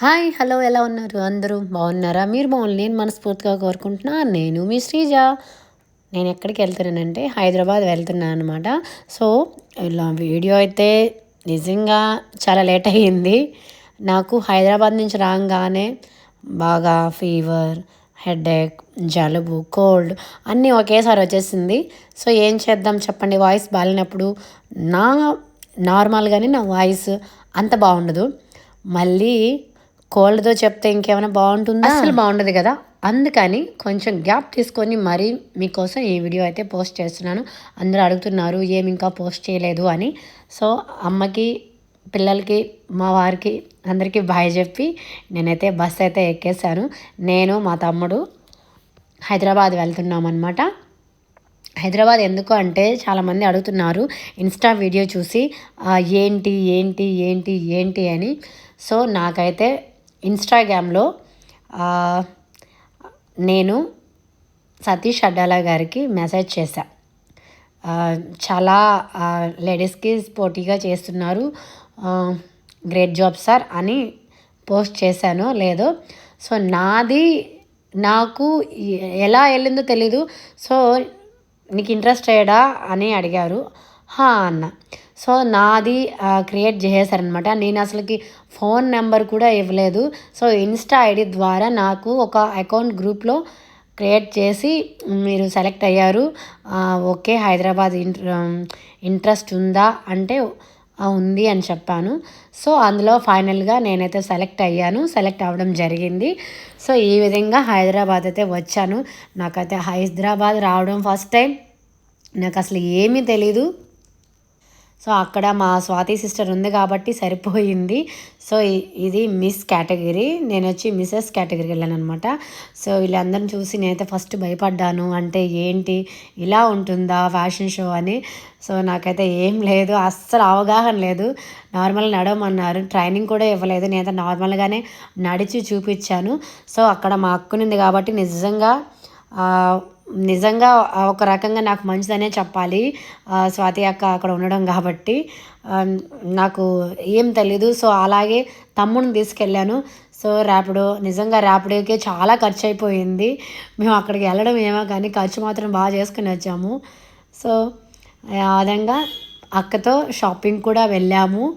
Hi hello ఎలా ఉన్నారు? అందరూ బాగున్నారా? మీరు బాగుంది నేను మనస్ఫూర్తిగా కోరుకుంటున్నా. నేను మీ శ్రీజ. నేను ఎక్కడికి వెళ్తున్నానంటే హైదరాబాద్ వెళ్తున్నాను అనమాట సో ఇలా వీడియో అయితే నిజంగా చాలా లేట్ అయ్యింది. నాకు హైదరాబాద్ నుంచి రాగానే బాగా ఫీవర్ హెడేక్ జలుబు కోల్డ్ అన్నీ ఒకేసారి వచ్చేసింది. సో ఏం చేద్దాం చెప్పండి? వాయిస్ బాగాలేనప్పుడు నా నార్మల్గానే నా వాయిస్ అంత బాగుండదు. మళ్ళీ కోల్డ్తో చెప్తే ఇంకేమైనా బాగుంటుందా? అసలు బాగుండదు కదా. అందుకని కొంచెం గ్యాప్ తీసుకొని మరీ మీకోసం ఈ వీడియో అయితే పోస్ట్ చేస్తున్నాను. అందరూ అడుగుతున్నారు ఏమి ఇంకా పోస్ట్ చేయలేదు? అని. సో అమ్మకి పిల్లలకి మా వారికి అందరికీ బాయ్ చెప్పి నేనైతే బస్ అయితే ఎక్కేసాను నేను మా తమ్ముడు హైదరాబాద్ వెళ్తున్నాం అనమాట హైదరాబాద్ ఎందుకు అంటే చాలామంది అడుగుతున్నారు ఇన్స్టా వీడియో చూసి ఏంటి ఏంటి ఏంటి ఏంటి? అని. సో నాకైతే ఇన్స్టాగ్రామ్లో నేను సతీష్ అడ్డాలా గారికి మెసేజ్ చేశా. చాలా లేడీస్కి పోటీగా చేస్తున్నారు. గ్రేట్ జాబ్ సార్ అని పోస్ట్ చేశాను లేదో. సో నాది నాకు ఎలా వెళ్ళిందో తెలీదు. సో నీకు ఇంట్రెస్ట్ అయ్యాడా అని అడిగారు. హా అన్న. సో నాది క్రియేట్ చేసేసారనమాట నేను అసలుకి ఫోన్ నెంబర్ కూడా ఇవ్వలేదు. సో ఇన్స్టా ఐడి ద్వారా నాకు ఒక అకౌంట్ గ్రూప్లో క్రియేట్ చేసి మీరు సెలెక్ట్ అయ్యారు. ఓకే హైదరాబాద్ ఇంట్రెస్ట్ ఉందా అంటే ఉంది అని చెప్పాను. సో అందులో ఫైనల్గా నేనైతే సెలెక్ట్ అయ్యాను. సెలెక్ట్ అవ్వడం జరిగింది. సో ఈ విధంగా హైదరాబాద్ అయితే వచ్చాను. నాకైతే హైదరాబాద్ రావడం ఫస్ట్ టైం నాకు అసలు ఏమీ తెలీదు. సో అక్కడ మా స్వాతి సిస్టర్ ఉంది కాబట్టి సరిపోయింది. సో ఇది మిస్ కేటగిరీ. నేను వచ్చి మిస్సెస్ కేటగిరీకి వెళ్ళాను అనమాట సో వీళ్ళందరిని చూసి నేనైతే ఫస్ట్ భయపడ్డాను. అంటే ఏంటి? ఇలా ఉంటుందా ఫ్యాషన్ షో అని. సో నాకైతే ఏం లేదు. అస్సలు అవగాహన లేదు. నార్మల్ నడవమన్నారు. ట్రైనింగ్ కూడా ఇవ్వలేదు. నేనైతే నార్మల్గానే నడిచి చూపించాను. సో అక్కడ మా అక్కునింది కాబట్టి నిజంగా నిజంగా ఒక రకంగా నాకు మంచిదనే చెప్పాలి. స్వాతి అక్క అక్కడ ఉండడం కాబట్టి. నాకు ఏం తెలీదు. సో అలాగే తమ్ముడిని తీసుకెళ్ళాను. సో ర్యాపిడో నిజంగా ర్యాపిడోకే చాలా ఖర్చు అయిపోయింది మేము అక్కడికి వెళ్ళడం ఏమో కానీ ఖర్చు మాత్రం బాగా చేసుకుని వచ్చాము. సో ఆ విధంగా అక్కతో షాపింగ్ కూడా వెళ్ళాము.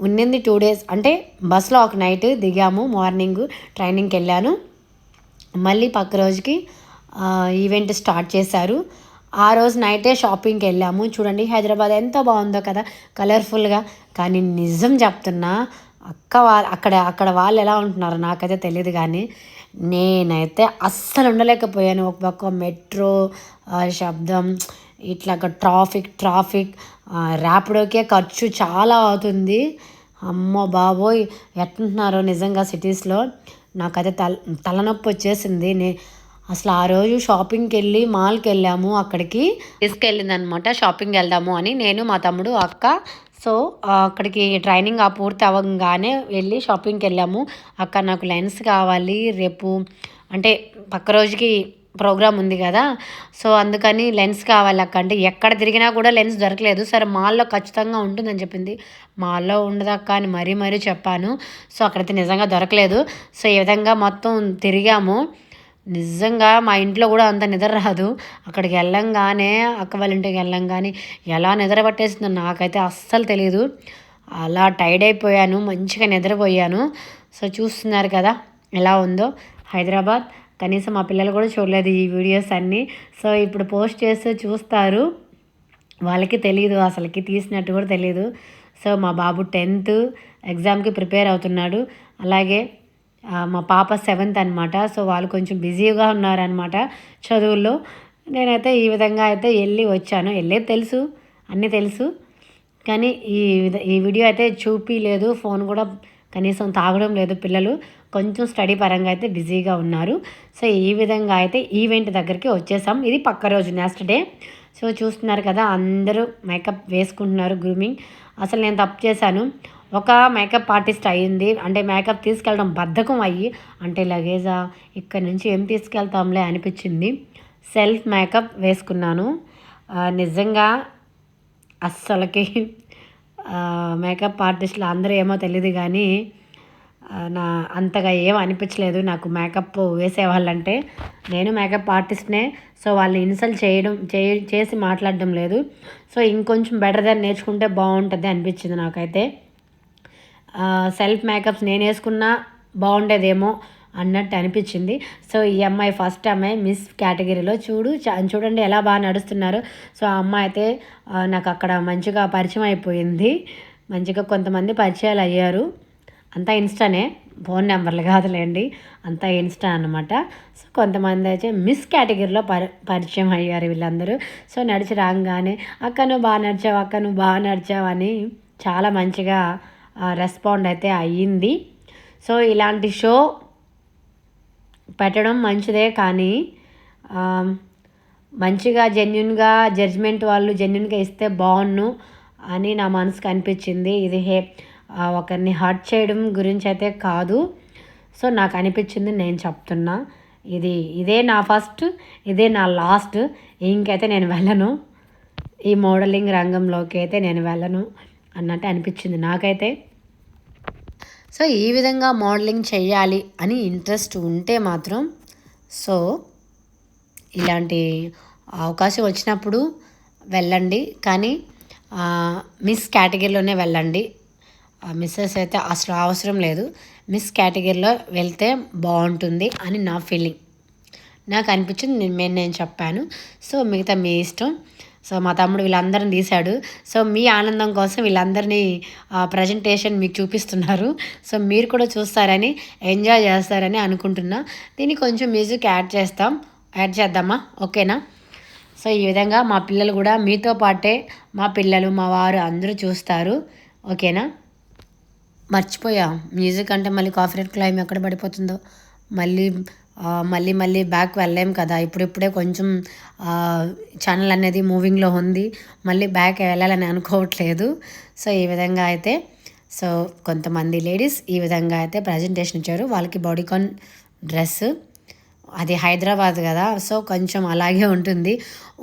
ఉన్నింది టూ డేస్. అంటే బస్సులో ఒక నైట్ దిగాము. మార్నింగ్ ట్రైనింగ్కి వెళ్ళాను. మళ్ళీ పక్క రోజుకి ఈవెంట్ స్టార్ట్ చేశారు. ఆ రోజు నైటే షాపింగ్కి వెళ్ళాము. చూడండి హైదరాబాద్ ఎంత బాగుందో కదా కలర్ఫుల్గా కానీ నిజం చెప్తున్నా అక్క వాళ్ళ అక్కడ అక్కడ వాళ్ళు ఎలా ఉంటున్నారో నాకైతే తెలియదు కానీ నేనైతే అస్సలు ఉండలేకపోయాను. ఒక పక్క మెట్రో శబ్దం ఇట్లా ట్రాఫిక్ ట్రాఫిక్ ర్యాపిడోకే ఖర్చు చాలా అవుతుంది. అమ్మో బాబోయ్ ఎట్లుంటున్నారో నిజంగా సిటీస్లో నాకైతే తల తలనొప్పి వచ్చేసింది. నే అసలు ఆ రోజు షాపింగ్కి వెళ్ళి మాల్కి వెళ్ళాము అక్కడికి. తీసుకెళ్ళింది అనమాట షాపింగ్ వెళ్దాము అని. నేను మా తమ్ముడు అక్క. సో అక్కడికి ట్రైనింగ్ ఆ పూర్తి అవ్వగానే వెళ్ళి షాపింగ్కి వెళ్ళాము అక్క నాకు లెన్స్ కావాలి రేపు అంటే పక్క రోజుకి ప్రోగ్రామ్ ఉంది కదా. సో అందుకని లెన్స్ కావాలి అక్క అంటే ఎక్కడ తిరిగినా కూడా లెన్స్ దొరకలేదు. సరే మాల్లో ఖచ్చితంగా ఉంటుందని చెప్పింది. మాల్లో ఉండదక్క అని మరీ మరీ చెప్పాను. సో అక్కడైతే నిజంగా దొరకలేదు. సో ఈ విధంగా మొత్తం తిరిగాము. నిజంగా మా ఇంట్లో కూడా అంత నిద్ర రాదు. అక్కడికి వెళ్ళంగానే అక్క వాళ్ళ ఇంటికి వెళ్ళంగానే ఎలా నిద్ర పట్టేసిందో నాకైతే అస్సలు తెలియదు అలా టైర్డ్ అయిపోయాను మంచిగా నిద్రపోయాను. సో చూస్తున్నారు కదా ఎలా ఉందో హైదరాబాద్. కనీసం మా పిల్లలు కూడా చూడలేదు ఈ వీడియోస్ అన్నీ. సో ఇప్పుడు పోస్ట్ చేస్తే చూస్తారు. వాళ్ళకి తెలియదు అసలుకి తీసినట్టు కూడా తెలియదు సో మా బాబు టెన్త్ ఎగ్జామ్కి ప్రిపేర్ అవుతున్నాడు. అలాగే మా పాప సెవెంత్ అనమాట సో వాళ్ళు కొంచెం బిజీగా ఉన్నారనమాట చదువుల్లో. నేనైతే ఈ విధంగా అయితే వెళ్ళి వచ్చాను. వెళ్ళేది తెలుసు అన్నీ తెలుసు. కానీ ఈ ఈ వీడియో అయితే చూపించలేదు ఫోన్ కూడా కనీసం తాగడం లేదు పిల్లలు. కొంచెం స్టడీ పరంగా అయితే బిజీగా ఉన్నారు. సో ఈ విధంగా అయితే ఈవెంట్ దగ్గరికి వచ్చేసాం. ఇది పక్క రోజు నెక్స్ట్ డే. సో చూస్తున్నారు కదా అందరూ మేకప్ వేసుకుంటున్నారు గ్రూమింగ్. అసలు నేను తప్పు చేశాను. ఒక మేకప్ ఆర్టిస్ట్ అయ్యింది. అంటే మేకప్ తీసుకెళ్ళడం బద్ధకం అయ్యి అంటే లగేజా ఇక్కడ నుంచి ఏం తీసుకెళ్తాంలే అనిపించింది. సెల్ఫ్ మేకప్ వేసుకున్నాను. నిజంగా అస్సలకి మేకప్ ఆర్టిస్టులు అందరూ ఏమో తెలియదు కానీ నా అంతగా ఏం అనిపించలేదు నాకు మేకప్ వేసేవాళ్ళంటే. నేను మేకప్ ఆర్టిస్ట్నే సో వాళ్ళని ఇన్సల్ట్ చేయడం చేయ చేసి మాట్లాడడం లేదు. సో ఇంకొంచెం బెటర్ దాన్ని నేర్చుకుంటే బాగుంటుంది అనిపించింది నాకైతే. సెల్ఫ్ మేకప్స్ నేను వేసుకున్నా బాగుండేదేమో అన్నట్టు అనిపించింది. సో ఈ అమ్మాయి ఫస్ట్ అమ్మాయి మిస్ కేటగిరీలో చూడు చూడండి ఎలా బాగా నడుస్తున్నారు. సో ఆ అమ్మాయి అయితే నాకు అక్కడ మంచిగా పరిచయం అయిపోయింది. మంచిగా కొంతమంది పరిచయాలు అయ్యారు. అంతా ఇన్స్టానే ఫోన్ నెంబర్లు కాదులేండి. అంతా ఇన్స్టా అనమాట సో కొంతమంది అయితే మిస్ కేటగిరీలో పరి పరిచయం అయ్యారు వీళ్ళందరూ. సో నడిచి రాగానే అక్క నువ్వు బాగా నడిచావు అక్క నువ్వు బాగా నడిచావు అని చాలా మంచిగా రెస్పాండ్ అయితే అయ్యింది. సో ఇలాంటి షో పెట్టడం మంచిదే కానీ మంచిగా జెన్యున్గా జడ్జ్మెంట్ వాళ్ళు జెన్యున్గా ఇస్తే బాగున్ను అని నా మనసుకు అనిపించింది. ఇది హే ఒకరిని హర్ట్ చేయడం గురించి అయితే కాదు. సో నాకు అనిపించింది నేను చెప్తున్నా. ఇది ఇదే నా ఫస్ట్ ఇదే నా లాస్ట్ ఇంకైతే నేను వెళ్ళను. ఈ మోడలింగ్ రంగంలోకి అయితే నేను వెళ్ళను. అన్నట్టు అనిపించింది నాకైతే. సో ఈ విధంగా మోడలింగ్ చేయాలి అని ఇంట్రెస్ట్ ఉంటే మాత్రం సో ఇలాంటి అవకాశం వచ్చినప్పుడు వెళ్ళండి. కానీ మిస్ కేటగిరీలోనే వెళ్ళండి. ఆ, మిస్సెస్ అయితే అసలు అవసరం లేదు. మిస్ కేటగిరీలో వెళ్తే బాగుంటుంది అని నా ఫీలింగ్. నాకు అనిపించింది నేను నేను నేను చెప్పాను. సో మిగతా మీ ఇష్టం. సో మా తమ్ముడు వీళ్ళందరిని తీశాడు. సో మీ ఆనందం కోసం వీళ్ళందరినీ ప్రజెంటేషన్ మీకు చూపిస్తున్నారు. సో మీరు కూడా చూస్తారని ఎంజాయ్ చేస్తారని అనుకుంటున్నా. దీనికి కొంచెం మ్యూజిక్ యాడ్ చేస్తాం. యాడ్ చేద్దామా? ఓకేనా? సో ఈ విధంగా మా పిల్లలు కూడా మీతో పాటే మా పిల్లలు మా వారు అందరూ చూస్తారు. ఓకేనా? మర్చిపోయా. మ్యూజిక్ అంటే మళ్ళీ కాఫీరేట్ క్లైమ్ ఎక్కడ పడిపోతుందో. మళ్ళీ మళ్ళీ మళ్ళీ బ్యాక్ వెళ్ళలేం కదా. ఇప్పుడిప్పుడే కొంచెం ఛానల్ అనేది మూవింగ్లో ఉంది. మళ్ళీ బ్యాక్ వెళ్ళాలని అనుకోవట్లేదు. సో ఈ విధంగా అయితే సో కొంతమంది లేడీస్ ఈ విధంగా అయితే ప్రజెంటేషన్ ఇచ్చారు. వాళ్ళకి బాడీకాన్ డ్రెస్ అది హైదరాబాద్ కదా సో కొంచెం అలాగే ఉంటుంది.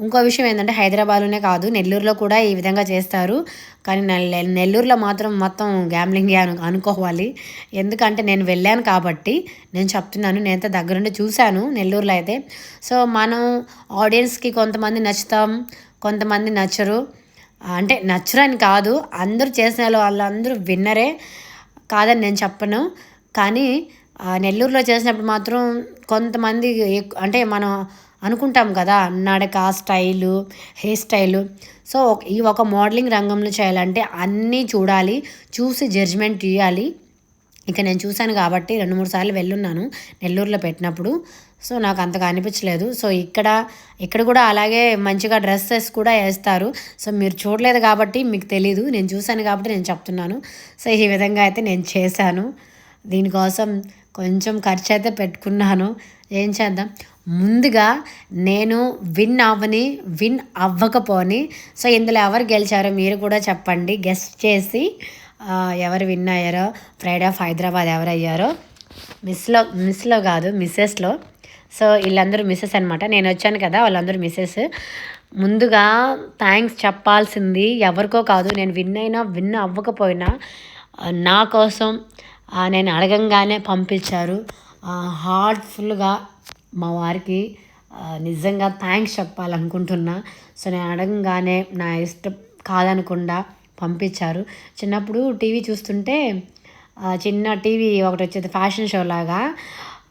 ఇంకో విషయం ఏంటంటే హైదరాబాద్లోనే కాదు నెల్లూరులో కూడా ఈ విధంగా చేస్తారు. కానీ నెల్లూరులో మాత్రం మొత్తం గ్యాంబ్లింగే అను అనుకోవాలి. ఎందుకంటే నేను వెళ్ళాను కాబట్టి నేను చెప్తున్నాను నేనైతే దగ్గరుండి చూశాను నెల్లూరులో అయితే. సో మనం ఆడియన్స్కి కొంతమంది నచ్చుతాం కొంతమంది నచ్చరు. అంటే నచ్చరని కాదు అందరూ చేసిన వాళ్ళందరూ విన్నరే కాదని నేను చెప్పను. కానీ నెల్లూరులో చేసినప్పుడు మాత్రం కొంతమంది అంటే మనం అనుకుంటాం కదా నడక స్టైలు హెయిర్ స్టైలు. సో ఈ ఒక మోడలింగ్ రంగంలో చేయాలంటే అన్నీ చూడాలి చూసి జడ్జ్మెంట్ ఇవ్వాలి ఇక నేను చూశాను కాబట్టి రెండు మూడు సార్లు వెళ్ళున్నాను నెల్లూరులో పెట్టినప్పుడు. సో నాకు అంతగా అనిపించలేదు. సో ఇక్కడ ఇక్కడ కూడా అలాగే మంచిగా డ్రెస్సెస్ కూడా వేస్తారు. సో మీరు చూడలేదు కాబట్టి మీకు తెలీదు. నేను చూశాను కాబట్టి నేను చెప్తున్నాను. సో ఈ విధంగా అయితే నేను చేశాను. దీనికోసం కొంచెం ఖర్చు అయితే పెట్టుకున్నాను. ఏం చేద్దాం? ముందుగా నేను విన్ అవ్వని విన్ అవ్వకపోని సో ఇందులో ఎవరు గెలిచారో మీరు కూడా చెప్పండి. గెస్ట్ చేసి ఎవరు విన్ అయ్యారో ఫ్రైడ్ ఆఫ్ హైదరాబాద్ ఎవరు అయ్యారో మిస్లో మిస్లో కాదు మిస్సెస్లో. సో వీళ్ళందరూ మిస్సెస్ అనమాట నేను వచ్చాను కదా వాళ్ళందరూ మిస్సెస్. ముందుగా థ్యాంక్స్ చెప్పాల్సింది ఎవరికో కాదు. నేను విన్ అయినా విన్ అవ్వకపోయినా నా కోసం నేను అడగంగానే పంపించారు. హార్ట్ఫుల్గా మా వారికి నిజంగా థ్యాంక్స్ చెప్పాలనుకుంటున్నా. సో నేను అడగంగానే నా ఇష్టం కాదనకుండా పంపించారు. చిన్నప్పుడు టీవీ చూస్తుంటే చిన్న టీవీ ఒకటి వచ్చేది ఫ్యాషన్ షో లాగా.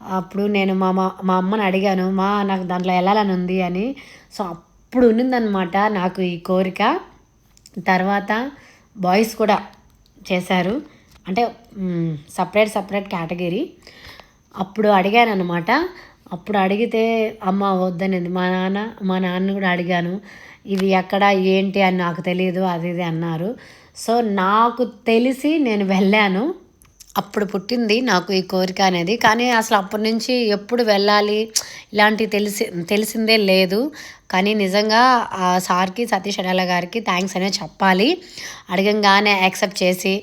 అప్పుడు నేను మా మా మా అమ్మని అడిగాను మా నాకు దాంట్లో వెళ్ళాలని ఉంది? అని. సో అప్పుడు ఉన్నిందనమాట నాకు ఈ కోరిక. తర్వాత బాయ్స్ కూడా చేశారు. అంటే సపరేట్ సపరేట్ కేటగిరీ. అప్పుడు అడిగాను అనమాట అప్పుడు అడిగితే అమ్మ వద్దనింది మా నాన్న మా నాన్న కూడా అడిగాను. ఇవి ఎక్కడ ఏంటి అని నాకు తెలియదు అది ఇది అన్నారు. సో నాకు తెలిసి నేను వెళ్ళాను. అప్పుడు పుట్టింది నాకు ఈ కోరిక అనేది. కానీ అసలు అప్పటి నుంచి ఎప్పుడు వెళ్ళాలి ఇలాంటివి తెలిసి తెలిసిందే లేదు. కానీ నిజంగా ఆ సార్కి సతీష్ అడాల గారికి థ్యాంక్స్ అనేది చెప్పాలి. అడగంగానే యాక్సెప్ట్ చేసి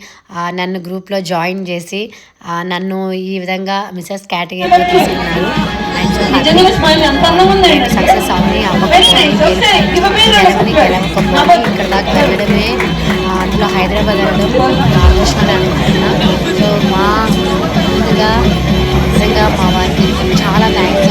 నన్ను గ్రూప్లో జాయిన్ చేసి నన్ను ఈ విధంగా మిసెస్ కేటగిరీలో తీసుకున్నారు. సక్సెస్. గెలవకపోని ఇక్కడ దాకా వెళ్ళడమే. అందులో హైదరాబాద్ వెళ్ళడం నా నిజంగా నిజంగా మా వారికి చాలా థ్యాంక్స్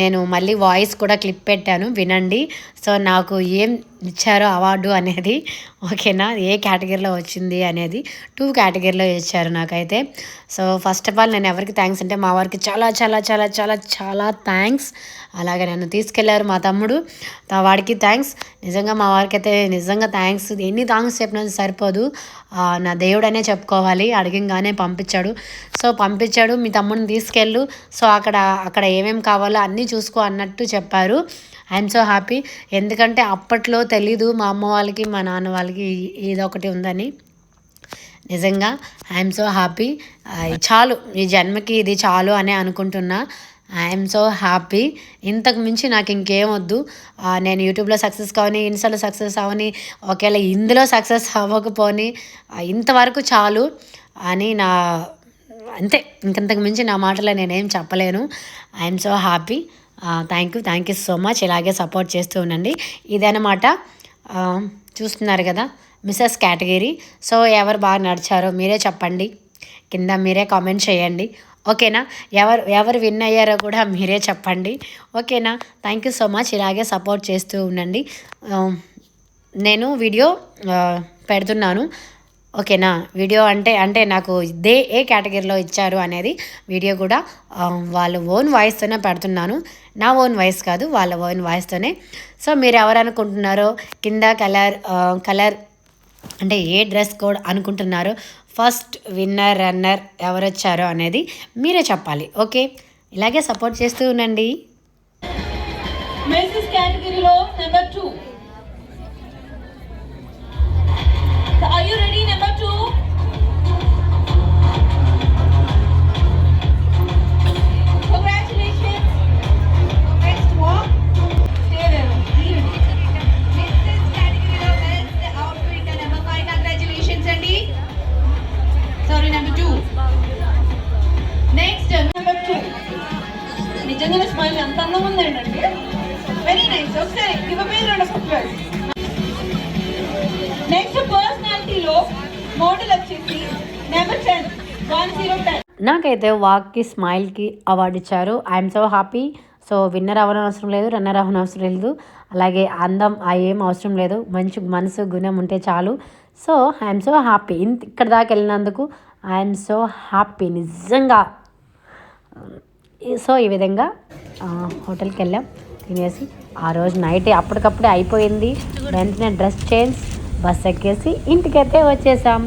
నేను మళ్ళీ వాయిస్ కూడా క్లిప్ పెట్టాను. వినండి. సో నాకు ఏం ఇచ్చారో అవార్డు అనేది ఓకేనా ఏ కేటగిరీలో వచ్చింది అనేది టూ కేటగిరీలో ఇచ్చారు నాకైతే. సో ఫస్ట్ ఆఫ్ ఆల్ నేను ఎవరికి థ్యాంక్స్ అంటే మా వారికి చాలా చాలా చాలా చాలా చాలా థ్యాంక్స్ అలాగే నన్ను తీసుకెళ్ళారు మా తమ్ముడు. వాడికి థ్యాంక్స్ నిజంగా మా వారికి అయితే నిజంగా థ్యాంక్స్ ఎన్ని థ్యాంక్స్ చెప్పినా సరిపోదు. నా దేవుడనే చెప్పుకోవాలి. అడిగంగానే పంపించాడు. సో పంపించాడు. మీ తమ్ముడిని తీసుకెళ్ళు. సో అక్కడ అక్కడ ఏమేమి కావాలో అన్నీ చూసుకో అన్నట్టు చెప్పారు. ఐఎమ్ సో హ్యాపీ ఎందుకంటే అప్పట్లో తెలీదు మా అమ్మ వాళ్ళకి మా నాన్న వాళ్ళకి ఇదొకటి ఉందని. నిజంగా ఐఎమ్ సో హ్యాపీ చాలు. ఈ జన్మకి ఇది చాలు అనే అనుకుంటున్నా. ఐఎమ్ సో హ్యాపీ ఇంతకు మించి నాకు ఇంకేం వద్దు. నేను యూట్యూబ్లో సక్సెస్ కావని ఇన్స్టాలో సక్సెస్ అవని ఒకవేళ ఇందులో సక్సెస్ అవ్వకపోని ఇంతవరకు చాలు అని నా అంతే. ఇంకంతకు మించి నా మాటలో నేనేం చెప్పలేను. I'm so happy thank you thank you so much ఇలాగే సపోర్ట్ చేస్తూ ఉండండి. ఇదనమాట చూస్తున్నారు కదా మిస్సెస్ కేటగిరీ సో ఎవరు బాగా నడిచారో మీరే చెప్పండి. కింద మీరే కామెంట్ చేయండి. ఓకేనా ఎవరు ఎవరు విన్ అయ్యారో కూడా మీరే చెప్పండి. ఓకేనా థ్యాంక్ యూ సో మచ్ ఇలాగే సపోర్ట్ చేస్తూ ఉండండి. నేను వీడియో పెడుతున్నాను. ఓకేనా? వీడియో అంటే అంటే నాకు దే ఏ కేటగిరీలో ఇచ్చారు అనేది వీడియో కూడా వాళ్ళ ఓన్ వాయిస్తోనే పెడుతున్నాను. నా ఓన్ వాయిస్ కాదు వాళ్ళ ఓన్ వాయిస్తోనే. సో మీరు ఎవరు అనుకుంటున్నారో కింద కలర్ కలర్ అంటే ఏ డ్రెస్ కోడ్ అనుకుంటున్నారో ఫస్ట్ విన్నర్ రన్నర్ ఎవరు వచ్చారో అనేది మీరే చెప్పాలి ఓకే? ఇలాగే సపోర్ట్ చేస్తూ ఉండండి. కేటగిరీలో నెంబర్ టూ నిజంగానే స్మైల్ ఎంత అందంగా ఉందండి. వెరీ నైస్ ఒకసారి ఇవ్వబోయే రెండు ఫుట్వేర్స్ నెక్స్ట్ పర్సనాలిటీలో మోడల్ వచ్చేసి number ten one zero ten నాకైతే వాక్కి స్మైల్కి అవార్డు ఇచ్చారు. I'm so happy so winner అవ్వడం అవసరం లేదు రన్నర్ అవ్వడం అవసరం లేదు. అలాగే అందం ఏం అవసరం లేదు. మంచి మనసు గుణం ఉంటే చాలు. సో ఐఎమ్ సో హ్యాపీ ఇంత ఇక్కడ దాకా వెళ్ళినందుకు ఐఎమ్ సో హ్యాపీ నిజంగా. సో ఈ విధంగా హోటల్కి వెళ్ళాం. తినేసి ఆ రోజు నైట్ అప్పటికప్పుడే అయిపోయింది. వెంటనే డ్రెస్ చేంజ్ బస్ ఎక్కేసి ఇంటికైతే వచ్చేసాం.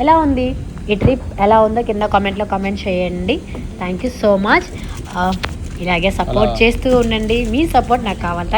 ఎలా ఉంది? ఈ ట్రిప్ ఎలా ఉందో కింద కామెంట్లో కామెంట్ చేయండి. Thank you so much. ఇలాగే సపోర్ట్ చేస్తూ ఉండండి. మీ సపోర్ట్ నాకు కావాలి.